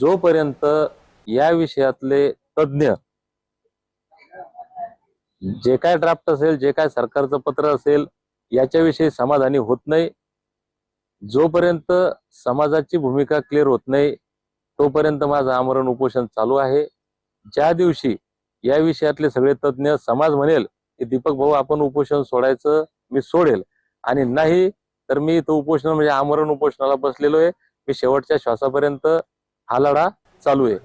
जोपर्यंत या विषयातले तज्ज्ञ जे काय ड्राफ्ट असेल जे काय सरकारचं पत्र असेल याच्याविषयी समाधानी होत नाही. जोपर्यंत समाजाची भूमिका क्लिअर होत नाही तोपर्यंत माझं आमरण उपोषण चालू आहे. ज्या दिवशी या विषयातले सगळे तज्ज्ञ समाज म्हणेल की दीपक भाऊ आपण उपोषण सोडायचं मी सोडेल. आणि नाही तर मी तो उपोषण म्हणजे आमरण उपोषणाला बसलेलो आहे. मी शेवटच्या श्वासापर्यंत हा लढा चालू आहे.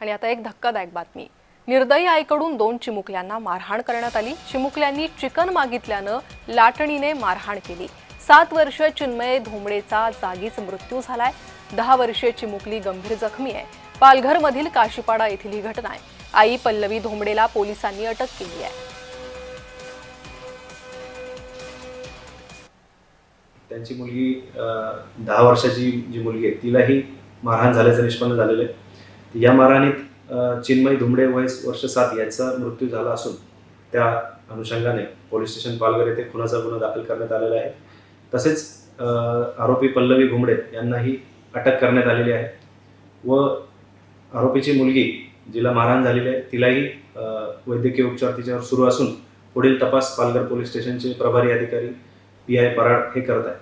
आणि आता एक धक्कादायक बातमी. निर्दयी आईकडून दोन चिमुकल्यांना मारहाण करण्यात आली. चिमुकल्यांनी चिकन मागितल्यानं लाटणीने मारहाण केली. सात वर्षीय चिन्मय धोंबडेचा जागीच मृत्यू झालाय. दहा वर्षीय चिमुकली गंभीर जखमी आहे. पालघरमधील काशीपाडा येथील ही घटना आहे. आई पल्लवी धोंबडेला पोलिसांनी अटक केली आहे. त्यांची मुलगी दहा वर्षाची जी मुलगी आहे तिलाही मारहाण झाल्याचं निष्पन्न झालेलं आहे. या मारहाणीत चिन्मय धुमडे वयस वर्ष सात याचा मृत्यू झाला असून त्या अनुषंगाने पोलीस स्टेशन पालघर येथे खुनाचा गुन्हा दाखल करण्यात आलेला आहे. तसेच आरोपी पल्लवी घुमडे यांनाही अटक करण्यात आलेली आहे व आरोपीची मुलगी जिला मारहाण झालेली आहे तिलाही वैद्यकीय उपचार तिच्यावर सुरू असून पुढील तपास पालघर पोलीस स्टेशनचे प्रभारी अधिकारी पी आय पराड हे करत आहेत.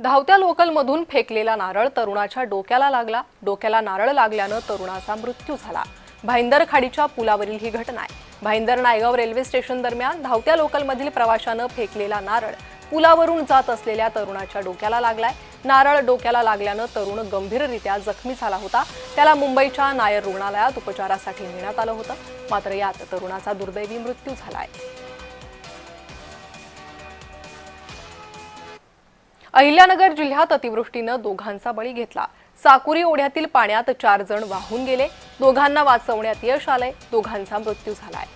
धावत्या लोकलमधून फेकलेला नारळ तरुणाच्या डोक्याला लागला. डोक्याला नारळ लागल्यानं तरुणाचा मृत्यू झाला. भाईंदर खाडीच्या पुलावरील ही घटना आहे. भाईंदर नायगाव रेल्वे स्टेशन दरम्यान धावत्या लोकलमधील प्रवाशानं फेकलेला नारळ पुलावरून जात असलेल्या तरुणाच्या डोक्याला लागलाय. नारळ डोक्याला लागल्यानं तरुण गंभीररित्या जखमी झाला होता. त्याला मुंबईच्या नायर रुग्णालयात उपचारासाठी नेण्यात आलं होतं. मात्र यात तरुणाचा दुर्दैवी मृत्यू झाला आहे अहिल्यानगर जिल्ह्यात अतिवृष्टीनं दोघांचा बळी घेतला. साकुरी ओढ्यातील पाण्यात चार जण वाहून गेले. दोघांना वाचवण्यात यश आलंय. दोघांचा मृत्यू झालाय.